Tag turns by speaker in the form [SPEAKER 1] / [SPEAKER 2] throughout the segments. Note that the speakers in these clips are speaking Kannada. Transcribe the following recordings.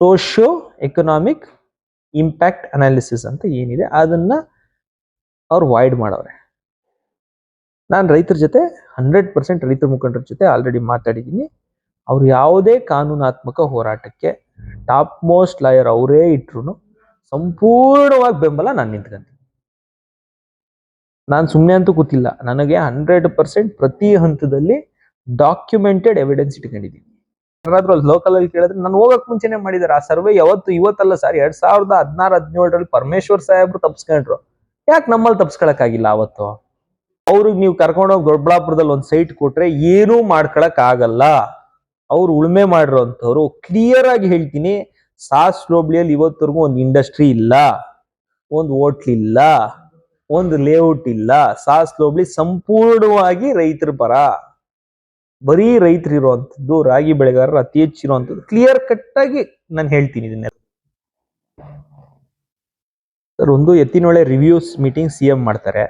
[SPEAKER 1] ಸೋಶಿಯೋ ಎಕನಾಮಿಕ್ ಇಂಪ್ಯಾಕ್ಟ್ ಅನಾಲಿಸಿಸ್ ಅಂತ ಏನಿದೆ, ಅದನ್ನ ಅವ್ರು ವಾಯ್ಡ್ ಮಾಡವ್ರೆ ನಾನು ರೈತರ ಜೊತೆ, ಹಂಡ್ರೆಡ್ ಪರ್ಸೆಂಟ್ ರೈತರ ಮುಖಂಡರ ಜೊತೆ ಆಲ್ರೆಡಿ ಮಾತಾಡಿದ್ದೀನಿ. ಅವ್ರು ಯಾವುದೇ ಕಾನೂನಾತ್ಮಕ ಹೋರಾಟಕ್ಕೆ ಟಾಪ್ ಮೋಸ್ಟ್ ಲಾಯರ್ ಅವರೇ ಇಟ್ರು ಸಂಪೂರ್ಣವಾಗಿ ಬೆಂಬಲ ನಾನು ನಿಂತ್ಕೊಂತೀನಿ. ನಾನು ಸುಮ್ಮನೆ ಅಂತೂ ಕೂತಿಲ್ಲ, ನನಗೆ ಹಂಡ್ರೆಡ್ ಪರ್ಸೆಂಟ್ ಪ್ರತಿ ಹಂತದಲ್ಲಿ ಡಾಕ್ಯುಮೆಂಟೆಡ್ ಎವಿಡೆನ್ಸ್ ಇಟ್ಕೊಂಡಿದ್ದೀನಿ. ಯಾರಾದ್ರೂ ಅಲ್ಲಿ ಲೋಕಲ್ ಅಲ್ಲಿ ಕೇಳಿದ್ರೆ ನಾನು ಹೋಗಕ್ ಮುಂಚೆನೆ ಮಾಡಿದ್ದಾರೆ ಆ ಸರ್ವೆ ಯಾವತ್ತು ಇವತ್ತಲ್ಲ ಸರ್ ಎರಡ್ ಸಾವಿರದ ಹದಿನಾರು, ಹದಿನೇಳರಲ್ಲಿ ಪರಮೇಶ್ವರ್ ಸಾಹೇಬ್ರು ತಪ್ಸ್ಕೊಂಡ್ರು. ಯಾಕೆ ನಮ್ಮಲ್ಲಿ ತಪ್ಸ್ಕೊಳಕ್ಕಾಗಿಲ್ಲ ಅವತ್ತು ಅವ್ರಿಗೆ ನೀವು ಕರ್ಕೊಂಡೋಗಿ ದೊಡ್ಡಬಳ್ಳಾಪುರದಲ್ಲಿ ಒಂದು ಸೈಟ್ ಕೊಟ್ರೆ ಏನೂ ಮಾಡ್ಕೊಳಕ್ ಆಗಲ್ಲ. ಅವ್ರು ಉಳುಮೆ ಮಾಡಿರೋಂಥವ್ರು ಕ್ಲಿಯರ್ ಆಗಿ ಹೇಳ್ತೀನಿ, ಸಾಸ್ ಹೋಬ್ಳಿಯಲ್ಲಿ ಇವತ್ತರೆಗೂ ಒಂದು ಇಂಡಸ್ಟ್ರಿ ಇಲ್ಲ, ಒಂದು ಹೋಟ್ಲ್ ಇಲ್ಲ, ಒಂದು ಲೇಔಟ್ ಇಲ್ಲ. ಸಾಸ್ ಹೋಬ್ಳಿ ಸಂಪೂರ್ಣವಾಗಿ ರೈತರ ಪರ. ಬರೀ ರೈತರು ಇರುವಂಥದ್ದು ರಾಗಿ ಬೆಳೆಗಾರರು ಅತಿ ಹೆಚ್ಚು ಇರುವಂಥದ್ದು ಕ್ಲಿಯರ್ ಕಟ್ ಆಗಿ ನಾನು ಹೇಳ್ತೀನಿ ಇದನ್ನೆಲ್ಲ. ಸರ್ ಒಂದು Ettinahole reviews meeting C M ಮಾಡ್ತಾರೆ.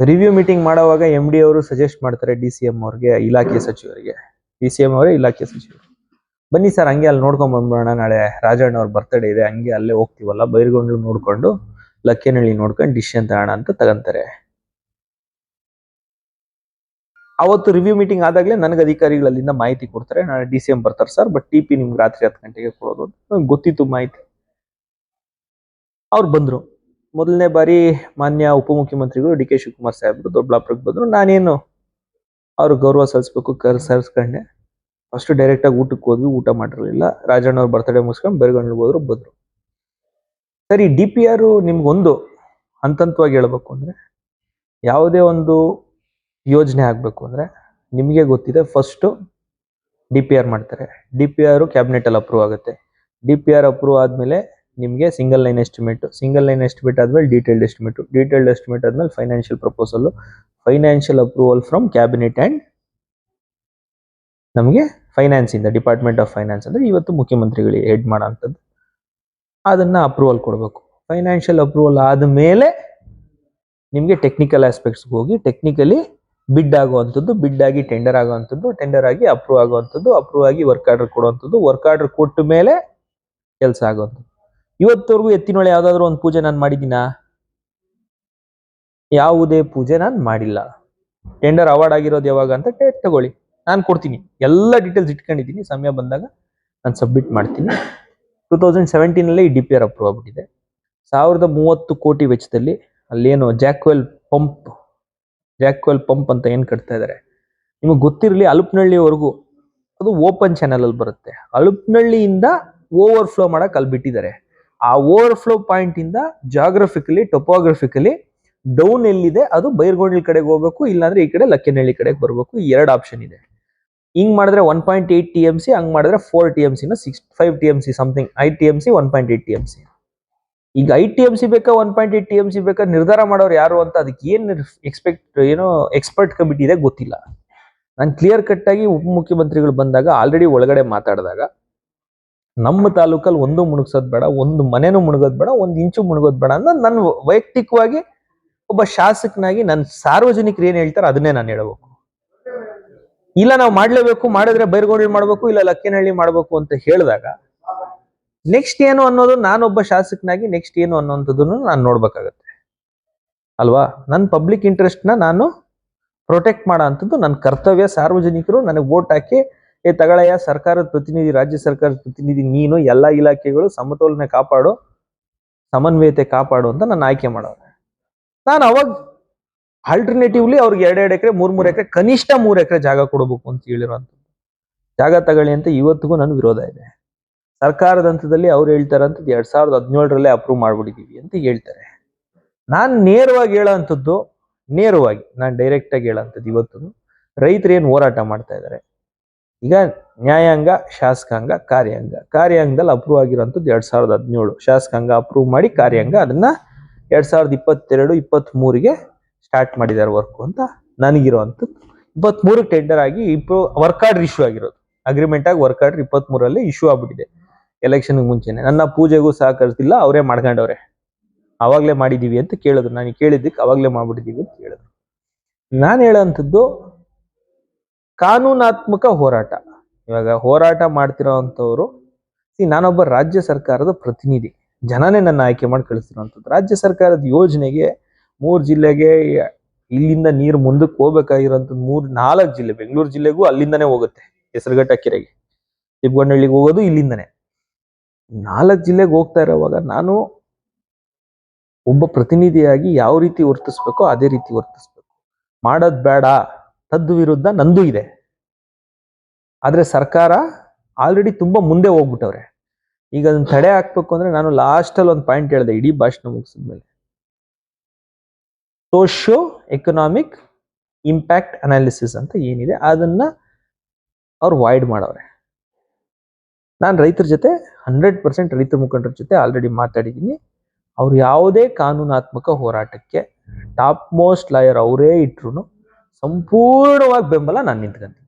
[SPEAKER 1] ರಿವ್ಯೂ ಮೀಟಿಂಗ್ ಮಾಡುವಾಗ ಎಂ ಡಿ ಅವರು ಸಜೆಸ್ಟ್ ಮಾಡ್ತಾರೆ ಡಿ ಸಿ ಎಂ ಅವ್ರಿಗೆ, ಇಲಾಖೆ ಸಚಿವರಿಗೆ. ಡಿ ಸಿ ಎಂ ಅವರೇ ಇಲಾಖೆ ಸಚಿವರು. ಬನ್ನಿ ಸರ್ ಹಂಗೆ ಅಲ್ಲಿ ನೋಡ್ಕೊಂಡ್ ಬಂದ್ಬಿಡೋಣ. ನಾಳೆ ರಾಜಣ್ಣ ಅವ್ರ ಬರ್ತಡೇ ಇದೆ, ಹಂಗೆ ಅಲ್ಲೇ ಹೋಗ್ತೀವಲ್ಲ ಬೈರ್ಗೊಂಡ್ಲು ನೋಡ್ಕೊಂಡು ಲಕ್ಕೇನಳ್ಳಿ ನೋಡ್ಕೊಂಡು ಡಿಶ್ ತಗೋಣ ಅಂತ ತಗಂತಾರೆ. ಅವತ್ತು ರಿವ್ಯೂ ಮೀಟಿಂಗ್ ಆದಾಗಲೇ ನನಗೆ ಅಧಿಕಾರಿಗಳು ಮಾಹಿತಿ ಕೊಡ್ತಾರೆ. ನಾಳೆ ಡಿ ಸಿ ಎಂ ಬರ್ತಾರೆ ಸರ್ ಬಟ್ ಟಿ ಪಿ ನಿಮ್ಗೆ ರಾತ್ರಿ ಹತ್ತು ಗಂಟೆಗೆ ಕೊಡೋದು ಅಂತ. ನಂಗೆ ಗೊತ್ತಿತ್ತು ಮಾಹಿತಿ. ಅವ್ರು ಬಂದರು. ಮೊದಲನೇ ಬಾರಿ ಮಾನ್ಯ ಉಪಮುಖ್ಯಮಂತ್ರಿಗಳು ಡಿ ಕೆ ಶಿವಕುಮಾರ್ ಸಾಹೇಬ್ರು ದೊಡ್ಡಬಳ್ಳಾಪುರಕ್ಕೆ ಬಂದರು. ನಾನೇನು ಅವ್ರ ಗೌರವ ಸಲ್ಲಿಸ್ಬೇಕು, ಕರ್ ಸರಿಸ್ಕೊಂಡೆ ಫಸ್ಟ್ ಡೈರೆಕ್ಟಾಗಿ ಊಟಕ್ಕೆ ಹೋದ್ವಿ, ಊಟ ಮಾಡಿರಲಿಲ್ಲ. ರಾಜಣ್ಣ ಅವ್ರ ಬರ್ತಡೇ ಮುಗಿಸ್ಕೊಂಡು ಬೆರಗಣ್ಣಿಗೆ ಹೋದ್ರು, ಬಂದರು. ಸರಿ ಡಿ ಪಿ ಆರು ನಿಮ್ಗೊಂದು ಹಂತ ಹಂತವಾಗಿ ಹೇಳ್ಬೇಕು ಅಂದ್ರೆ, ಯಾವುದೇ ಒಂದು ಯೋಜನೆ ಆಗಬೇಕು ಅಂದ್ರೆ ನಿಮಗೆ ಗೊತ್ತಿದೆ ಫಸ್ಟ್ ಡಿ ಪಿ ಆರ್ ಮಾಡ್ತಾರೆ. ಡಿ ಪಿ ಆರು ಕ್ಯಾಬಿನೆಟ್ ಅಲ್ಲಿ ಅಪ್ರೂವ್ ಆಗುತ್ತೆ. ಡಿ ಪಿ ಆರ್ ಅಪ್ರೂವ್ ಆದ್ಮೇಲೆ ನಿಮಗೆ single line estimate single line estimate ಆದ್ಮೇಲೆ ಡೀಟೇಲ್ಡ್ ಎಸ್ಟಿಮೇಟ್ ಡೀಟೇಲ್ಡ್ ಎಸ್ಟಿಮೇಟ್ ಆದ್ಮೇಲೆ financial proposal financial approval from cabinet and ನಮಗೆ ಫೈನಾನ್ಸ್ ಇಂದ ಡಿಪಾರ್ಟ್ಮೆಂಟ್ ಆಫ್ ಫೈನಾನ್ಸ್ ಅಂದ್ರೆ ಇವತ್ತು ಮುಖ್ಯಮಂತ್ರಿಗಳಿಗೆ ಹೆಡ್ ಮಾಡೋಂಥದ್ದು ಅದನ್ನ ಅಪ್ರೂವಲ್ ಕೊಡಬೇಕು. ಫೈನಾನ್ಷಿಯಲ್ ಅಪ್ರೂವಲ್ ಆದಮೇಲೆ ನಿಮಗೆ ಟೆಕ್ನಿಕಲ್ ಆಸ್ಪೆಕ್ಟ್ಸ್ಗೆ ಹೋಗಿ ಟೆಕ್ನಿಕಲಿ ಬಿಡ್ ಆಗುವಂಥದ್ದು ಬಿಡ್ ಆಗಿ ಟೆಂಡರ್ ಆಗುವಂಥದ್ದು ಟೆಂಡರ್ ಆಗಿ ಅಪ್ರೂವ್ ಆಗುವಂಥದ್ದು ಅಪ್ರೂವ್ ಆಗಿ ವರ್ಕ್ ಆರ್ಡರ್ ಕೊಡುವಂಥದ್ದು ವರ್ಕ್ ಆರ್ಡರ್ ಕೊಟ್ಟ ಮೇಲೆ ಕೆಲಸ ಆಗುವಂಥದ್ದು. ಇವತ್ತವರೆಗೂ ಎತ್ತಿನೊಳೆ ಯಾವ್ದಾದ್ರು ಒಂದು ಪೂಜೆ ನಾನು ಮಾಡಿದ್ದೀನಾ? ಯಾವುದೇ ಪೂಜೆ ನಾನು ಮಾಡಿಲ್ಲ. ಟೆಂಡರ್ ಅವಾರ್ಡ್ ಆಗಿರೋದು ಯಾವಾಗ ಅಂತ ಡೇಟ್ ತಗೊಳ್ಳಿ. ನಾನು ಕೊಡ್ತೀನಿ. ಎಲ್ಲ ಡೀಟೇಲ್ಸ್ ಇಟ್ಕೊಂಡಿದ್ದೀನಿ. ಸಮಯ ಬಂದಾಗ ನಾನು ಸಬ್ಮಿಟ್ ಮಾಡ್ತೀನಿ. ಟೂ ತೌಸಂಡ್ ಸೆವೆಂಟೀನಲ್ಲೇ ಈ ಡಿ ಪಿ ಆರ್ ಅಪ್ರೂವ್ ಆಗ್ಬಿಟ್ಟಿದೆ. ಸಾವಿರದ ಮೂವತ್ತು ಕೋಟಿ ವೆಚ್ಚದಲ್ಲಿ ಅಲ್ಲೇನು ಜಾಕ್ವೆಲ್ ಪಂಪ್ ಜಾಕ್ವೆಲ್ ಪಂಪ್ ಅಂತ ಏನು ಕಟ್ತಾ ಇದ್ದಾರೆ ನಿಮಗೆ ಗೊತ್ತಿರಲಿ ಅಲುಪ್ನಹಳ್ಳಿವರೆಗೂ ಅದು ಓಪನ್ ಚಾನಲ್ ಅಲ್ಲಿ ಬರುತ್ತೆ. ಅಲುಪ್ನಹಳ್ಳಿಯಿಂದ ಓವರ್ ಫ್ಲೋ ಮಾಡೋಕೆ ಅಲ್ಲಿ ಬಿಟ್ಟಿದ್ದಾರೆ. ಆ ಓವರ್ ಫ್ಲೋ ಪಾಯಿಂಟ್ ಇಂದ ಜಾಗ್ರಫಿಕಲಿ ಟೊಪೋಗ್ರಫಿಕಲಿ ಡೌನ್ ಎಲ್ಲಿದೆ ಅದು ಬೈರ್ಗೋಡ್ಲಿ ಕಡೆಗೆ ಹೋಗ್ಬೇಕು, ಇಲ್ಲಾಂದ್ರೆ ಈ ಕಡೆ ಲಕ್ಕಿನಹಳ್ಳಿ ಕಡೆಗೆ ಬರಬೇಕು. ಎರಡು ಆಪ್ಷನ್ ಇದೆ. ಹಿಂಗ್ ಮಾಡಿದ್ರೆ one point eight T M C ಹಂಗ್ ಮಾಡಿದ್ರೆ ಫೋರ್ ಟಿ ಎಂ ಸಿನ six five T M C something I T M C one point eight T M C ಈಗ ಐ ಟಿ ಎಂ ಸಿ ಬೇಕಾ one point eight T M C ಬೇಕಾ, ನಿರ್ಧಾರ ಮಾಡೋರು ಯಾರು ಅಂತ ಅದಕ್ಕೆ ಏನು ಎಕ್ಸ್ಪೆಕ್ಟ್ ಏನೋ ಎಕ್ಸ್ಪರ್ಟ್ ಕಮಿಟಿ ಇದೆ ಗೊತ್ತಿಲ್ಲ. ನಾನು ಕ್ಲಿಯರ್ ಕಟ್ ಆಗಿ ಉಪಮುಖ್ಯಮಂತ್ರಿಗಳು ಬಂದಾಗ ಆಲ್ರೆಡಿ ಒಳಗಡೆ ಮಾತಾಡಿದಾಗ, ನಮ್ಮ ತಾಲೂಕಲ್ಲಿ ಒಂದು ಮುಳುಗ್ಸೋದ್ ಬೇಡ, ಒಂದು ಮನೆನೂ ಮುಳುಗೋದ್ ಬೇಡ, ಒಂದು ಇಂಚು ಮುಣಗೋದ್ ಬೇಡ ಅಂತ ನನ್ನ ವೈಯಕ್ತಿಕವಾಗಿ ಒಬ್ಬ ಶಾಸಕನಾಗಿ ನನ್ನ ಸಾರ್ವಜನಿಕರು ಏನ್ ಹೇಳ್ತಾರೆ ಅದನ್ನೇ ನಾನು ಹೇಳಬೇಕು. ಇಲ್ಲ ನಾವು ಮಾಡ್ಲೇಬೇಕು, ಮಾಡಿದ್ರೆ ಬೈರ್ಗೋಳಿ ಮಾಡ್ಬೇಕು, ಇಲ್ಲ ಲಕ್ಕೇನಹಳ್ಳಿ ಮಾಡ್ಬೇಕು ಅಂತ ಹೇಳಿದಾಗ ನೆಕ್ಸ್ಟ್ ಏನು ಅನ್ನೋದು ನಾನೊಬ್ಬ ಶಾಸಕನಾಗಿ ನೆಕ್ಸ್ಟ್ ಏನು ಅನ್ನೋಂಥದ್ದನ್ನು ನಾನು ನೋಡ್ಬೇಕಾಗತ್ತೆ. ಅಲ್ವಾ? ನನ್ನ ಪಬ್ಲಿಕ್ ಇಂಟ್ರೆಸ್ಟ್ನ ನಾನು ಪ್ರೊಟೆಕ್ಟ್ ಮಾಡೋ ಅಂಥದ್ದು ನನ್ನ ಕರ್ತವ್ಯ. ಸಾರ್ವಜನಿಕರು ನನಗೆ ವೋಟ್ ಹಾಕಿ, ಏ ತಗಳಯ್ಯ, ಸರ್ಕಾರದ ಪ್ರತಿನಿಧಿ, ರಾಜ್ಯ ಸರ್ಕಾರದ ಪ್ರತಿನಿಧಿ, ನೀನು ಎಲ್ಲ ಇಲಾಖೆಗಳು ಸಮತೋಲನೆ ಕಾಪಾಡು, ಸಮನ್ವಯತೆ ಕಾಪಾಡು ಅಂತ ನಾನು ಆಯ್ಕೆ ಮಾಡೋದು. ನಾನು ಅವಾಗ ಆಲ್ಟರ್ನೇಟಿವ್ಲಿ ಅವ್ರಿಗೆ ಎರಡೆರಡು ಎಕರೆ ಮೂರ್ ಮೂರು ಎಕರೆ, ಕನಿಷ್ಠ ಮೂರು ಎಕರೆ ಜಾಗ ಕೊಡಬೇಕು ಅಂತ ಹೇಳಿರುವಂಥದ್ದು. ಜಾಗ ತಗೊಳ್ಳಿ ಅಂತ ಇವತ್ತಿಗೂ ನನ್ನ ವಿರೋಧ ಇದೆ. ಸರ್ಕಾರದ ಹಂತದಲ್ಲಿ ಅವ್ರು ಹೇಳ್ತಾರಂತದ್ದು ಎರಡ್ ಸಾವಿರದ ಹದಿನೇಳರಲ್ಲೇ ಅಪ್ರೂವ್ ಮಾಡ್ಬಿಟ್ಟಿದೀವಿ ಅಂತ ಹೇಳ್ತಾರೆ. ನಾನು ನೇರವಾಗಿ ಹೇಳೋವಂಥದ್ದು ನೇರವಾಗಿ, ನಾನು ಡೈರೆಕ್ಟ್ ಆಗಿ ಹೇಳೋಂಥದ್ದು ಇವತ್ತು ರೈತರು ಏನು ಹೋರಾಟ ಮಾಡ್ತಾ ಇದ್ದಾರೆ ಈಗ ನ್ಯಾಯಾಂಗ, ಶಾಸಕಾಂಗ, ಕಾರ್ಯಾಂಗ. ಕಾರ್ಯಾಂಗದಲ್ಲಿ ಅಪ್ರೂವ್ ಆಗಿರೋಂಥದ್ದು ಎರಡ್ ಸಾವಿರದ ಹದಿನೇಳು. ಶಾಸಕಾಂಗ ಅಪ್ರೂವ್ ಮಾಡಿ ಕಾರ್ಯಾಂಗ ಅದನ್ನ ಎರಡ್ ಸಾವಿರದ ಇಪ್ಪತ್ತೆರಡು ಇಪ್ಪತ್ತ್ ಮೂರಿಗೆ ಸ್ಟಾರ್ಟ್ ಮಾಡಿದ್ದಾರೆ ವರ್ಕ್ ಅಂತ ನನಗಿರುವಂಥದ್ದು ಇಪ್ಪತ್ತ್ ಮೂರಕ್ಕೆ ಟೆಂಡರ್ ಆಗಿ ಇಪ್ಪ ವರ್ಕ್ ಆರ್ಡರ್ ಇಶ್ಯೂ ಆಗಿರೋದು. ಅಗ್ರಿಮೆಂಟ್ ಆಗಿ ವರ್ಕ್ ಆರ್ಡರ್ ಇಪ್ಪತ್ತ್ ಮೂರಲ್ಲಿ ಇಶ್ಯೂ ಆಗ್ಬಿಟ್ಟಿದೆ. ಎಲೆಕ್ಷನ್ ಮುಂಚೆನೆ. ನನ್ನ ಪೂಜೆಗೂ ಸಹಕರಿಸಿಲ್ಲ ಅವರೇ ಮಾಡ್ಕೊಂಡವ್ರೆ. ಅವಾಗಲೇ ಮಾಡಿದೀವಿ ಅಂತ ಕೇಳಿದ್ರು. ನಾನು ಕೇಳಿದ್ದಕ್ಕೆ ಅವಾಗಲೇ ಮಾಡ್ಬಿಟ್ಟಿದೀವಿ ಅಂತ ಹೇಳಿದ್ರು ನಾನು ಹೇಳೋಂಥದ್ದು, ಕಾನೂನಾತ್ಮಕ ಹೋರಾಟ. ಇವಾಗ ಹೋರಾಟ ಮಾಡ್ತಿರೋಂಥವ್ರು ಈ ನಾನೊಬ್ಬ ರಾಜ್ಯ ಸರ್ಕಾರದ ಪ್ರತಿನಿಧಿ. ಜನನೇ ನನ್ನ ಆಯ್ಕೆ ಮಾಡಿ ಕಳಿಸಿರುವಂಥದ್ದು ರಾಜ್ಯ ಸರ್ಕಾರದ ಯೋಜನೆಗೆ ಮೂರು ಜಿಲ್ಲೆಗೆ ಇಲ್ಲಿಂದ ನೀರು ಮುಂದಕ್ಕೆ ಹೋಗ್ಬೇಕಾಗಿರೋಂಥದ್ದು ಮೂರು, ನಾಲ್ಕು ಜಿಲ್ಲೆ. ಬೆಂಗಳೂರು ಜಿಲ್ಲೆಗೂ ಅಲ್ಲಿಂದನೇ ಹೋಗುತ್ತೆ. ಹೆಸರುಘಟ್ಟ ಕೆರೆಗೆ. ತಿಪ್ಪಗೊಂಡಳ್ಳಿಗೆ ಹೋಗೋದು ಇಲ್ಲಿಂದನೇ. ನಾಲ್ಕು ಜಿಲ್ಲೆಗೆ ಹೋಗ್ತಾ ಇರೋವಾಗ ನಾನು ಒಬ್ಬ ಪ್ರತಿನಿಧಿಯಾಗಿ ಯಾವ ರೀತಿ ವರ್ತಿಸ್ಬೇಕೋ ಅದೇ ರೀತಿ ವರ್ತಿಸ್ಬೇಕು. ಮಾಡೋದ್ ಬೇಡ, ತದ್ದು ವಿರುದ್ಧ ನಂದು ಇದೆ. ಆದರೆ ಸರ್ಕಾರ ಆಲ್ರೆಡಿ ತುಂಬಾ ಮುಂದೆ ಹೋಗ್ಬಿಟ್ಟವ್ರೆ. ಈಗ ಅದನ್ನ ತಡೆ ಹಾಕ್ಬೇಕು ಅಂದ್ರೆ ನಾನು ಲಾಸ್ಟ್ ಅಲ್ಲಿ ಒಂದು ಪಾಯಿಂಟ್ ಹೇಳಿದೆ ಇಡೀ ಭಾಷಣ ಮುಗಿಸಿದ್ಮೇಲೆ ಸೋಷಿಯೋ ಎಕನಾಮಿಕ್ ಇಂಪ್ಯಾಕ್ಟ್ ಅನಾಲಿಸಿಸ್ ಅಂತ ಏನಿದೆ, ಅದನ್ನ ಅವ್ರು ವಾಯ್ಡ್ ಮಾಡವ್ರೆ. ನಾನು ರೈತರ ಜೊತೆ ಹಂಡ್ರೆಡ್ ಪರ್ಸೆಂಟ್ ರೈತ ಮುಖಂಡರ ಜೊತೆ ಆಲ್ರೆಡಿ ಮಾತಾಡಿದ್ದೀನಿ. ಅವ್ರು ಯಾವುದೇ ಕಾನೂನಾತ್ಮಕ ಹೋರಾಟಕ್ಕೆ ಟಾಪ್ ಮೋಸ್ಟ್ ಲಾಯರ್ ಅವರೇ ಇಟ್ರು ಸಂಪೂರ್ಣವಾಗಿ ಬೆಂಬಲ ನಾನು ನಿಂತ್ಕೊಂತೀನಿ.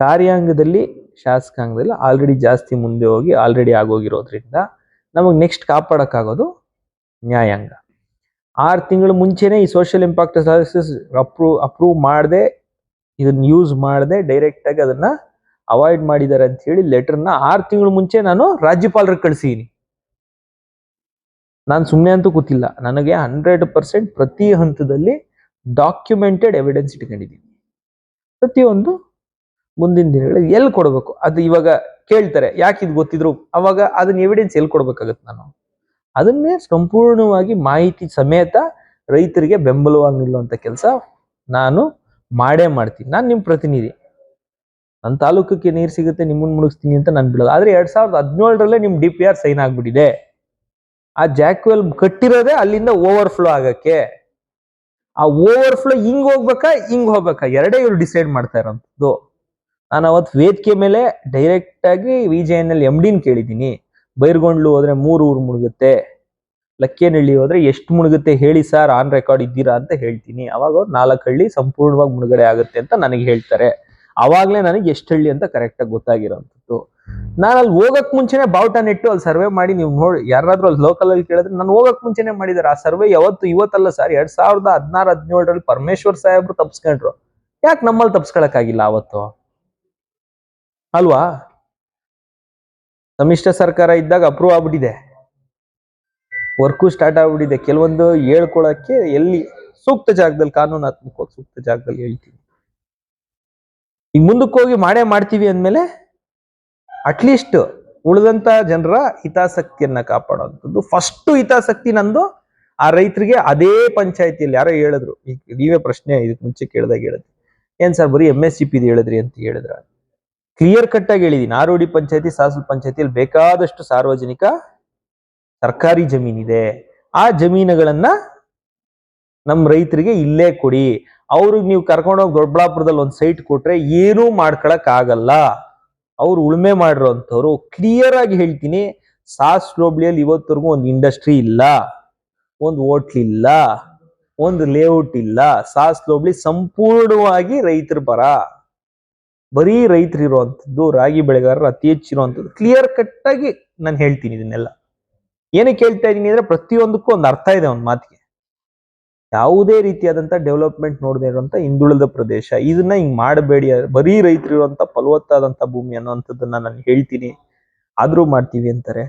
[SPEAKER 1] ಕಾರ್ಯಾಂಗದಲ್ಲಿ, ಶಾಸಕಾಂಗದಲ್ಲಿ ಆಲ್ರೆಡಿ ಜಾಸ್ತಿ ಮುಂದೆ ಹೋಗಿ ಆಲ್ರೆಡಿ ಆಗೋಗಿರೋದ್ರಿಂದ ನಮಗೆ ನೆಕ್ಸ್ಟ್ ಕಾಪಾಡೋಕ್ಕಾಗೋದು ನ್ಯಾಯಾಂಗ. ಆರು ತಿಂಗಳು ಮುಂಚೆನೆ ಈ social impact analysis approve approve ಮಾಡದೆ ಇದನ್ನ ಯೂಸ್ ಮಾಡದೆ ಡೈರೆಕ್ಟಾಗಿ ಅದನ್ನ ಅವಾಯ್ಡ್ ಮಾಡಿದ್ದಾರೆ ಅಂತ ಹೇಳಿ ಲೆಟರ್ನ ಆರು ತಿಂಗಳು ಮುಂಚೆ ನಾನು ರಾಜ್ಯಪಾಲರಿಗೆ ಕಳಿಸಿದೀನಿ. ನಾನು ಸುಮ್ಮನೆ ಅಂತೂ ಗೊತ್ತಿಲ್ಲ ನನಗೆ ಹಂಡ್ರೆಡ್ ಪರ್ಸೆಂಟ್ ಪ್ರತಿ ಹಂತದಲ್ಲಿ ಡಾಕ್ಯುಮೆಂಟೆಡ್ ಎವಿಡೆನ್ಸ್ ಇಟ್ಕೊಂಡಿದ್ದೀನಿ. ಪ್ರತಿಯೊಂದು ಮುಂದಿನ ದಿನಗಳಲ್ಲಿ ಎಲ್ಲಿ ಕೊಡಬೇಕು? ಅದು ಇವಾಗ ಕೇಳ್ತಾರೆ. ಯಾಕೆ ಇದು ಗೊತ್ತಿದ್ರು? ಅವಾಗ ಅದನ್ನ ಎವಿಡೆನ್ಸ್ ಎಲ್ಲಿ ಕೊಡ್ಬೇಕಾಗತ್ತೆ ನಾನು? ಅದನ್ನೇ ಸಂಪೂರ್ಣವಾಗಿ ಮಾಹಿತಿ ಸಮೇತ ರೈತರಿಗೆ ಬೆಂಬಲವಾಗಿ ನಿಲ್ಲುವಂಥ ಕೆಲಸ ನಾನು ಮಾಡೇ ಮಾಡ್ತೀನಿ. ನಾನು ನಿಮ್ಮ ಪ್ರತಿನಿಧಿ. ನನ್ನ ತಾಲೂಕಕ್ಕೆ ನೀರು ಸಿಗುತ್ತೆ ನಿಮ್ಮನ್ನು ಮುಳುಗಿಸ್ತೀನಿ ಅಂತ ನಾನು ಬಿಡೋದು. ಆದರೆ ಎರಡು ಸಾವಿರದ ಹದಿನೇಳರಲ್ಲೇ ನಿಮ್ಮ ಡಿ ಪಿ ಆರ್ ಸೈನ್ ಆಗಿಬಿಟ್ಟಿದೆ. ಆ ಜಾಕ್ವೆಲ್ ಕಟ್ಟಿರೋದೇ ಅಲ್ಲಿಂದ ಓವರ್ ಫ್ಲೋ ಆಗಕ್ಕೆ. ಆ ಓವರ್ ಫ್ಲೋ ಹಿಂಗೆ ಹೋಗ್ಬೇಕಾ ಹಿಂಗೆ ಹೋಗ್ಬೇಕಾ? ಎರಡೇ ಇವರು ಡಿಸೈಡ್ ಮಾಡ್ತಾ ಇರೋಂಥದ್ದು. ನಾನು ಅವತ್ತು ವೇದಿಕೆ ಮೇಲೆ ಡೈರೆಕ್ಟ್ ಆಗಿ V J N L M ಡಿನ ಕೇಳಿದ್ದೀನಿ. ಬೈರ್ಗೊಂಡ್ಲು ಹೋದರೆ ಮೂರು ಊರು ಮುಳುಗುತ್ತೆ. ಲಕ್ಕೇನಹಳ್ಳಿ ಹೋದರೆ ಎಷ್ಟು ಮುಳುಗುತ್ತೆ ಹೇಳಿ ಸರ್ ಆನ್ ರೆಕಾರ್ಡ್ ಇದ್ದೀರಾ ಅಂತ ಹೇಳ್ತೀನಿ. ಅವಾಗ ಅವ್ರು ನಾಲ್ಕು ಹಳ್ಳಿ ಸಂಪೂರ್ಣವಾಗಿ ಮುಳುಗಡೆ ಆಗುತ್ತೆ ಅಂತ ನನಗೆ ಹೇಳ್ತಾರೆ. ಅವಾಗ್ಲೇ ನನಗೆ ಎಷ್ಟು ಹಳ್ಳಿ ಅಂತ ಕರೆಕ್ಟ್ ಆಗಿ ಗೊತ್ತಾಗಿರೋಂಥದ್ದು. ನಾನು ಅಲ್ಲಿ ಹೋಗಕ್ ಮುಂಚೆನೆ ಬಾವುಟ ನೆಟ್ಟು ಅಲ್ಲಿ ಸರ್ವೆ ಮಾಡಿ ನೀವು ನೋಡಿ, ಯಾರಾದ್ರೂ ಅಲ್ಲಿ ಲೋಕಲ್ ಅಲ್ಲಿ ಕೇಳಿದ್ರೆ ನಾನು ಹೋಗಕ್ ಮುಂಚೆನೆ ಮಾಡಿದಾರೆ. ಆ ಸರ್ವೆ ಯಾವತ್ತು ಇವತ್ತಲ್ಲ ಸರ್ ಎರಡ್ ಸಾವಿರದ ಹದಿನಾರು, ಹದಿನೇಳರಲ್ಲಿ ಪರಮೇಶ್ವರ್ ಸಾಹೇಬ್ರು ತಪ್ಸ್ಕೊಂಡ್ರು. ಯಾಕೆ ನಮ್ಮಲ್ಲಿ ತಪ್ಸ್ಕೊಳಕ್ಕಾಗಿಲ್ಲ ಅವತ್ತು ಅಲ್ವಾ? ಸಮ್ಮಿಶ್ರ ಸರ್ಕಾರ ಇದ್ದಾಗ ಅಪ್ರೂವ್ ಆಗ್ಬಿಟ್ಟಿದೆ. ವರ್ಕು ಸ್ಟಾರ್ಟ್ ಆಗ್ಬಿಟ್ಟಿದೆ. ಕೆಲವೊಂದು ಹೇಳ್ಕೊಳಕ್ಕೆ ಎಲ್ಲಿ ಸೂಕ್ತ ಜಾಗದಲ್ಲಿ ಕಾನೂನಾತ್ಮಕವಾಗಿ ಸೂಕ್ತ ಜಾಗದಲ್ಲಿ ಹೇಳ್ತೀವಿ ಈಗ ಮುಂದಕ್ಕೆ ಹೋಗಿ ಮಾಡೇ ಮಾಡ್ತೀವಿ ಅಂದಮೇಲೆ ಅಟ್ಲೀಸ್ಟ್ ಉಳಿದಂತ ಜನರ ಹಿತಾಸಕ್ತಿಯನ್ನ ಕಾಪಾಡುವಂಥದ್ದು. ಫಸ್ಟ್ ಹಿತಾಸಕ್ತಿ ನಂದು ಆ ರೈತರಿಗೆ ಅದೇ ಪಂಚಾಯತಿಯಲ್ಲಿ ಯಾರೋ ಹೇಳಿದ್ರು. ಈಗ ನೀವೇ ಪ್ರಶ್ನೆ ಇದಕ್ಕೆ ಮುಂಚೆ ಕೇಳಿದಾಗ ಹೇಳಿದ್ರಿ. ಏನ್ ಸರ್ ಬರೀ ಎಂ ಎಸ್ ಸಿ ಪಿದು ಹೇಳಿದ್ರಿ ಅಂತ ಹೇಳಿದ್ರ. ಕ್ಲಿಯರ್ ಕಟ್ ಆಗಿ ಹೇಳಿದೀನಿ. ಆರೋಡಿ ಪಂಚಾಯತಿ, ಸಾಸಲ್ ಪಂಚಾಯತಿಯಲ್ಲಿ ಬೇಕಾದಷ್ಟು ಸಾರ್ವಜನಿಕ ಸರ್ಕಾರಿ ಜಮೀನಿದೆ. ಆ ಜಮೀನುಗಳನ್ನ ನಮ್ಮ ರೈತರಿಗೆ ಇಲ್ಲೇ ಕೊಡಿ. ಅವ್ರಿಗೆ ನೀವು ಕರ್ಕೊಂಡೋಗಿ ದೊಡ್ಡಬಳ್ಳಾಪುರದಲ್ಲಿ ಒಂದು ಸೈಟ್ ಕೊಟ್ರೆ ಏನೂ ಆಗಲ್ಲ ಅವ್ರು ಉಳುಮೆ ಮಾಡಿರೋಂಥವ್ರು ಕ್ಲಿಯರ್ ಆಗಿ ಹೇಳ್ತೀನಿ, ಸಾಸ್ ಹೋಬ್ಳಿಯಲ್ಲಿ ಇವತ್ತವರೆಗೂ ಒಂದು ಇಂಡಸ್ಟ್ರಿ ಇಲ್ಲ, ಒಂದು ಹೋಟ್ಲ್ ಇಲ್ಲ, ಒಂದು ಲೇಔಟ್ ಇಲ್ಲ. ಸಾಸ್ ಲೋಬ್ಲಿ ಸಂಪೂರ್ಣವಾಗಿ ರೈತರ ಪರ. ಬರೀ ರೈತರು ಇರುವಂಥದ್ದು ರಾಗಿ ಬೆಳೆಗಾರರು ಅತಿ ಹೆಚ್ಚಿರುವಂಥದ್ದು ಕ್ಲಿಯರ್ ಕಟ್ ಆಗಿ ನಾನು ಹೇಳ್ತೀನಿ ಇದನ್ನೆಲ್ಲ. ಏನಕ್ಕೆ ಹೇಳ್ತಾ ಇದ್ದೀನಿ ಅಂದ್ರೆ ಪ್ರತಿಯೊಂದಕ್ಕೂ ಒಂದು ಅರ್ಥ ಇದೆ ಒಂದು ಮಾತಿಗೆ. ಯಾವುದೇ ರೀತಿಯಾದಂಥ ಡೆವಲಪ್ಮೆಂಟ್ ನೋಡದೇ ಇರುವಂಥ ಹಿಂದುಳಿದ ಪ್ರದೇಶ. ಇದನ್ನ ಹಿಂಗೆ ಮಾಡಬೇಡಿ. ಬರೀ ರೈತರು ಇರುವಂತ ಫಲವತ್ತಾದಂತ ಭೂಮಿ ಅನ್ನೋಂಥದ್ದನ್ನ ನಾನು ಹೇಳ್ತೀನಿ. ಆದರೂ ಮಾಡ್ತೀವಿ ಅಂತಾರೆ.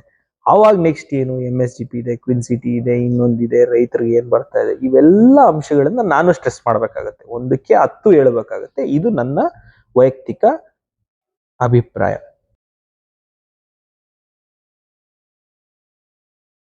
[SPEAKER 1] ಆವಾಗ ನೆಕ್ಸ್ಟ್ ಏನು? ಎಂ ಎಸ್ ಜಿ ಪಿ ಇದೆ ಕ್ವಿನ್ ಸಿಟಿ ಇದೆ ಇನ್ನೊಂದಿದೆ ರೈತರಿಗೆ ಏನು ಬರ್ತಾ ಇದೆ? ಇವೆಲ್ಲ ಅಂಶಗಳನ್ನ ನಾನು ಸ್ಟ್ರೆಸ್ ಮಾಡಬೇಕಾಗತ್ತೆ. ಒಂದಕ್ಕೆ ಹತ್ತು ಹೇಳ್ಬೇಕಾಗತ್ತೆ. ಇದು ನನ್ನ ವೈಯಕ್ತಿಕ ಅಭಿಪ್ರಾಯ.